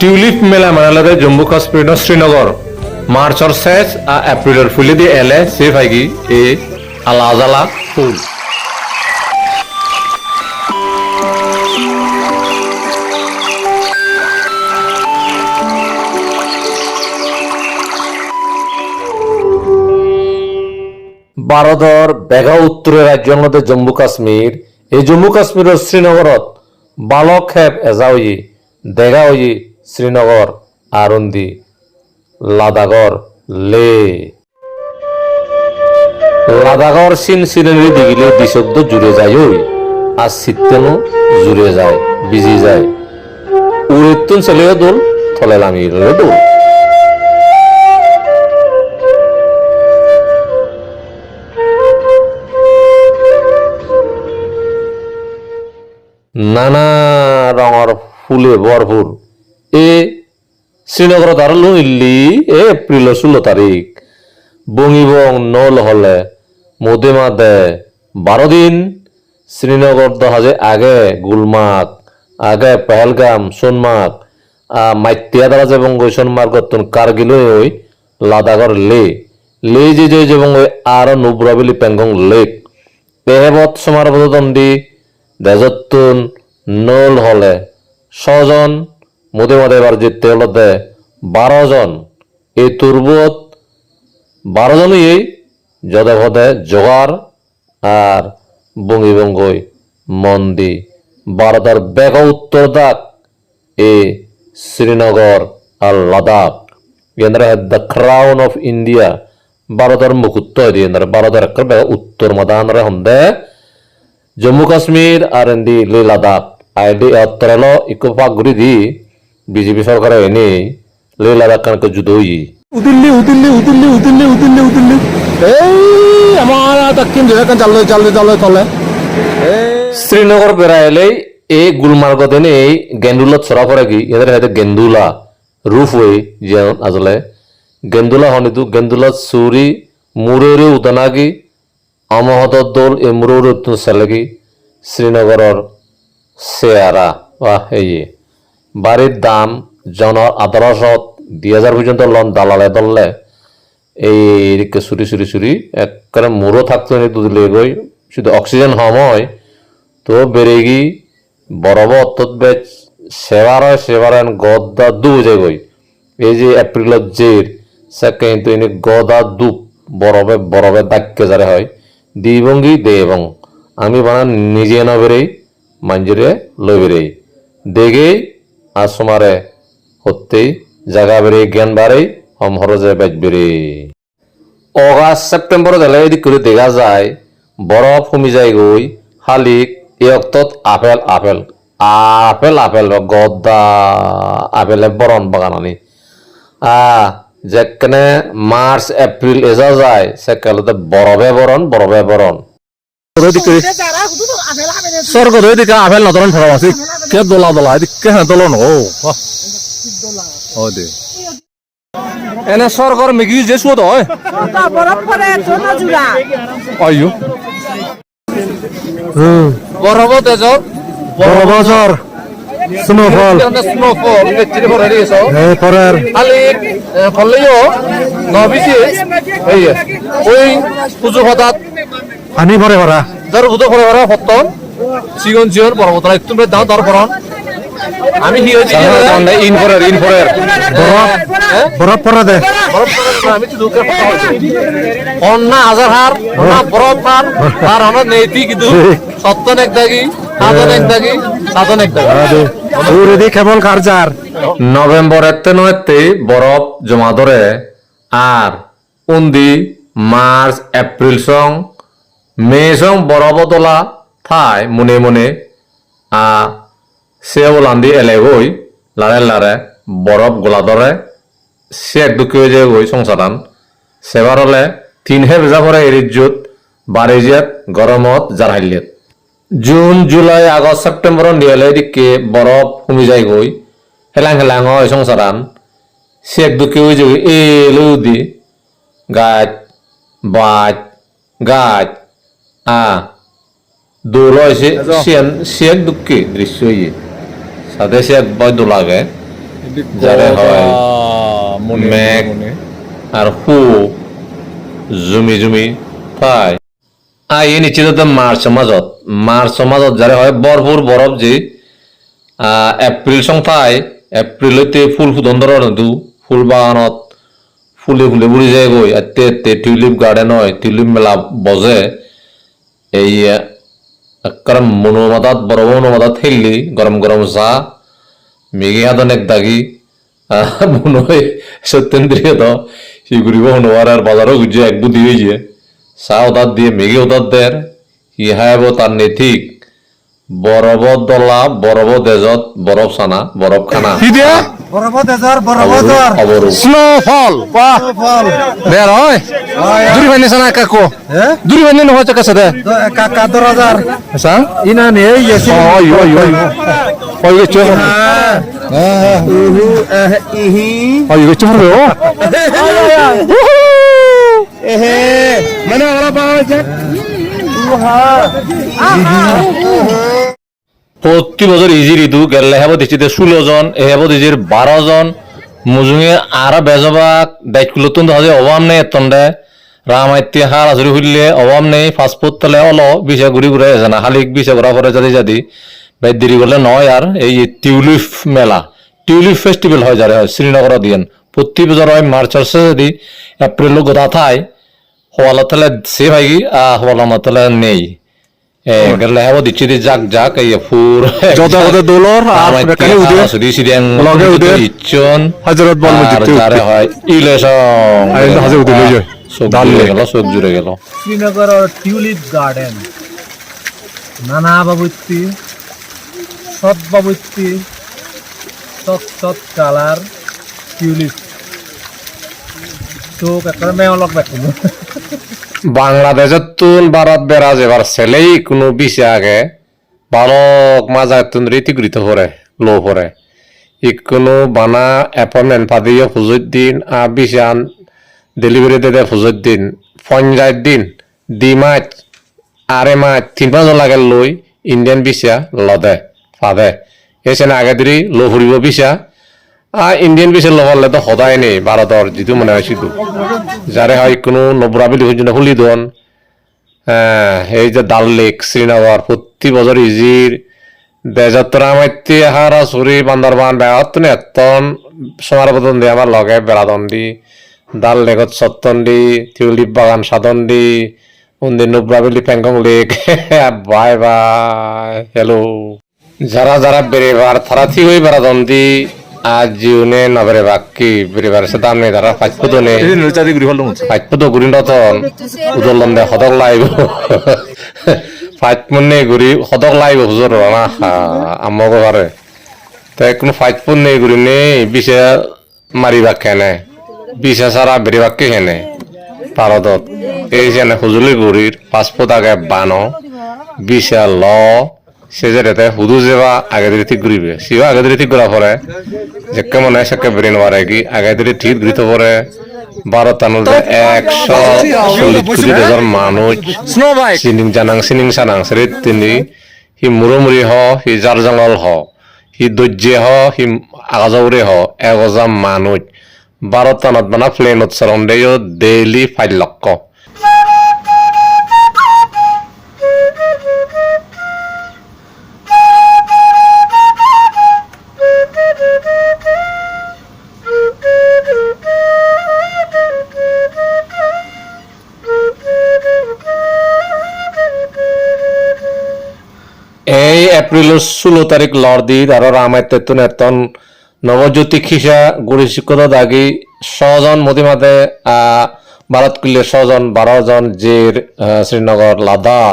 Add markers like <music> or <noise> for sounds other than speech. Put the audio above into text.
Tulip মেলা মানালতে জম্মু কাশ্মীর শ্রীনগর মার্চর শেষ আর এপ্রিলের ফুলে দিয়ে এলে সে ভাইগি এ আলা আজালা ফুল। ভারতৰ বেগা উত্তৰে ৰাজ্যখনতে জম্মু কাশ্মীৰ। এই জম্মু কাশ্মীৰৰ শ্ৰীনগৰত বালক খেপ এজাউজি দেগাউজি শ্ৰীনগৰ আৰুন্দি লাডাখৰ লে। লাডাখৰ চিন চিনেৰি দিগিলে দিশব্দ জুড়ে যায় ওই, আর শীতেনো জুড়ে যায়, বিজি যায়। উড়েতুন ছেলেও দোল, থলে লামিয়ে দোল। নানা ৰঙৰ ফুলে ভৰপূৰ এ শ্ৰীনগৰত আৰু লুইলি এ এপ্ৰিলৰ ষোল্ল তাৰিখ বঙিবং নল হলে মাদে বারো দিন। শ্রীনগর দহাজে আগে গুলমার্গ আগে পেহেলগাম সোনমার্গ মাইতিয়া দ্বারা যেবং গই সোনমার্গ তুন কার্গিল ওই লাদাখর লে। লে যে যে যেবং ওই আর নুব্রাবিলি পেঙ্গং লেক পেহেবত সমারবদন্দি দেজত্তুন নল হলে ছজন মোদে মাদে এবার জিততে হলতে বারো জন। এই তুরবত বারো জনই যদে ভদে জোগাড় আর বঙ্গি বঙ্গই মন্দি। ভারতের বেগ উত্তর দাগ এ শ্রীনগর আর লাদাখ। এন্দ্রে দ্য ক্রাউন অফ ইন্ডিয়া। এন্দ্রে ভারতের একটা বেগ উত্তর মাদানরে হন্দে জম্মু কাশ্মীর আর এন্দি লে লাদাখ। আইডি অত্তরেল ইকোপাক ঘুরি দি। বিজেপি সরকার এনে লে লাদাখ কানকে যুদ্ধই উদিল্লি উদিল্লি উদিল্লি উদিল্লি উদিল্লি উদিল্লি এই আমার দক্ষিণ দিকে চাললে চাললে চাললে চলে শ্রীনগর বেড়াইলেই এই গুলমার্গ দেনে এই গেন্দুলত চরা পরে কি এদের হাতে গেন্দুলা রুফ ওই যে আসলে গেন্দুলা হনিতু গেন্দুলত সুরি মুরেরে উদানাগি অমহদর দোল এ মুরের উত্তর সেলেগি শ্রীনগরের সেয়ারা বা এই বাড়ির দাম জন আঠারোশত দুই হাজার পর্যন্ত লন দালালে দললে এই এদিকে চুরি চুরি চুরি, একবারে মোড়ো থাকতো নি দুদিলে গই। শুধু অক্সিজেন সময় তো বেরেগি বরফ অত্যত বেচ সেবার হয়, সেবার গদা দু গই। এই যে এপ্রিলত জের সে কিন্তু এনে গদা দুপ বরফে বরফে দাক্কে যারে হয়। দিবঙ্গি দে এবং আমি বানা নিজে না বেরেই মঞ্জুরে লই বেরেই দেগে আর সমারে হতেই জায়গা বেড়ে, জ্ঞান বাড়ে হম হরজে বেচ বেড়ে। অগাস্ট সেপ্টেম্বর দিলে এদিক করে দেখা যায়, বরফ কমি যায় গই শালিক, এই অক্তত আপেল আপেল আপেল আপেল গদা আপেলে বরণ বাগান আনি আ যেখানে মার্চ এপ্রিল এজা যায়, সেকালতে বরফে বরণ বরফে বরণ স্বর্গ আপেল নতরন ফেরা আছে কে দোলা দোলা? এদিকে হ্যাঁ দোলন ও ও দে। এনে স্বর্গর মেগি যে সুদ হয়। ওটা বরফ পরে ছোট জুড়া আইয়ো। বরফ তেজ বড় বছর স্নোফল। স্নোফল চিনি ভরে দিয়েছ এই পরের খালি ফললেও নবিছি এই ওই পুজো হঠাৎ। পানি ভরে ভরা যার উদো করে ভরা হতন চিগন চিগন পর্বতরা একটু দাও তার পরন আমি হি হইছি ইনফরের ইনফরের বরফ পরে দে। আমি তো দুঃখের কথা অন্না হাজার হার অন্না বরফ হার আর আমরা নেতি কিন্তু। সত্তন এক দাগি সাধন এক দাগি সাধন এক দাগি। দি কেবল কারজার নভেম্বর এতে নয়তে বরফ জমা ধরে আর উন্দি মার্চ এপ্রিল সং মে সং বরফ তোলা থাই মনে মনে, আ, সে ওলান্দি এলেগই লারে লারে বরফ গোলা ধরে সে এক দুঃখী যায় গই সংসারান সেবার হলে তিন হে বেজা পরে এরিজুত বারেজিয়াত গরমত জারহাইলিয়াত জুন, জুলাই আগস্ট সেপ্টেম্বর নিয়ালে দিকে বরফ কমি যায় গই হেলাং হেলাং হয় সংসারান সে এক দুঃখী হয়ে যায় এ, লৌদি গাছ বাজ গাছ আ দোল হয়েছে সিয়ান সিয়াক দুঃখী দৃশ্য ইয়ে সাথে সে এক বয় দোলাগে যাৰে হয় মেঘ আর হু জুমি জুমি পায় আ এই নিশ্চিত মার্চ মাজত মার্চ মাজত যাৰে হয় বৰফুৰ বৰফ যে এপ্ৰিল চং পায় এপ্ৰিলতে ফুল সুদন্দৰ নদু ফুল বাগানত ফুলে ফুলে বুড়ি যায় গৈ এতে টিউলিপ গার্ডেন হয় টিউলিপ মেলা বজে। এই বড় মনোমাদাত খেললি, গরম গরম চা মেঘে হাতন এক দাগি মনে হয় সত্যেন্দ্রিয় তো সি ঘুরিব নোয়ার আর বাজারও গুজে এক বুদ্ধি হয়েছে চা ওদার দিয়ে মেঘে ওদার দের ইহাইব তার নেথিক। বরফ দলা বরফ দেজত বরফ চানা বরফ খানা। স্নোফল বাহ। বের হয়। দূরি ভাই নিছা না কাকো দূরি ভাই নহয় চাকা সাথে একাত্তর হাজার আচ্ছা। ইনা নিয়ে গেছি ওই ওই ওই ওই গেছো ইহি ওই গেছো রে ও এহে। মানে ওরা প্রতি বছর ইজি ঋতু গেলে হেব দিচ্ছি ষোলো জন এ হেব দিচ্ছি বারো জন মুজুঙে আর বেজবাক দায়িত্বতুন হাজে অভাব নেই এতন্ডে রামাইতে হার আজরি হইলে অভাব নেই ফাস্টফুড তলে অল বিশে ঘুরি ঘুরে আছে না হালিক বিশে ঘুরা পরে যাদি যাদি বাই দেরি করলে নয় আর এই টিউলিপ মেলা। টিউলিপ ফেস্টিভ্যাল হয় যারে শ্রীনগর দিয়েন। প্রতি বছর হয় মার্চের শেষে এপ্রিল গোদা থাই হওয়ালা তাহলে সে ভাই হওয়ালা তাহলে নেই। এ গেলে হেব দিচ্ছি দি জাক জাক এই ফুর যত কথা দোলর আর বেকানি উদে সুদি সিদিয়াং লগে উদে। ইচ্ছন হাজরত বল আর মসজিদ যারে হয় ইলেশন আর এই হাজে উদে লই যায়। চোখ দাল জুড়ে লে। গেল চোখ জুড়ে শ্রীনগরের টিউলিপ গার্ডেন নানা বাবুত্তি সৎ বাবুত্তি সৎ সৎ কালার টিউলিপ চোখ একটা মেয়লক বেকুন বাংলাদেশের তুন ভারত বেড়া যেবার ছেলেই কোনো বিষে আগে বালক মাজা তুন রীতি গৃত পরে, লো পরে। ইকোনো বানা এপয়েন্টমেন্ট পাদিও ফুজুর দিন আ বিশান ডেলিভারি দে ফুজুর দিন, পঞ্চায়েত দিন দি মাছ আরে মাছ তিন পাঁচ লাগে লই, ইন্ডিয়ান বিশা লদে, ফাদে। এসেন আগে দিরি লো ফুরিব বিশা আ ইন্ডিয়ান বিশে লহলে তো সদায় নেই ভারতর যিটো মানে সিটো যাৰে হয় কোনো নবৰা বুলি খুঁজি খুলি দন এই যে ডাল লেক শ্রীনগর প্রতি বছর ইজির দেজত্তরা মাইতি হারা সুরি বান্দরবান বেড়াতন এতন সোমার বদন দি আমার লগে বেড়াদন দি ডাল লেকত সত্তন দি টিউলিপ বাগান সাধন দি উন্দি Nubra valley Pangong lake. <laughs> Bye bye hello যারা যারা বেড়েবার তারা ঠিক হয়ে বেড়াদন দি আজ জিউনে নবেরে বাকি বেড়েবার সে দাম নেই তারা ফাইভ ফুটো নেই এই নচাদি ঘুরি ফেলল ফাইটপতো ঘুরি নতন উদলন দে সদক লাইব। ফাইট মনে ঘুরি সদক লাইব হুজুর না আমগো পারে তাই কোনো ফাইট পন নেই ঘুরি নেই বিছে মারিবা কেনে বিছে সারা বেরিবাকে কেনে ভারতত এই যেনে হুজুলি ঘুরির পাসপোর্ট আগে বানো। বিছে ল সে যে রেতে হুদু যেবা আগে দিকে ঠিক ঘুরিবে সিও আগে দিকে ঠিক ঘুরা পরে যেকে মনে হয় সেকে বেরিয়ে নেওয়ার কি আগে দিকে ঠিক ঘুরিতে পরে বারো তানুর একশো চল্লিশ কোটি দেশৰ মানুষ স্নো জানাং, চিনিং চানাং সেরে তিনি, সি মুরমুরি হ, সি জার জঙ্গল হ, সি দৰ্জে হ, সি আগাজৌৰে হ এগজা মানুষ বারো টানত মানে প্লেনত দেও ডেইলি ফাইল লক্ষ। এই এপ্রিলের ষোলো তারিখ লর্দিত আর রামায়তেতুন এতন নবজ্যোতি খিসা গুড়ি শিক্ষত দাগি ছজন মতিমাতে ভারত কুল্লে ছজন, বারো জন জের শ্রীনগর লাদাখ।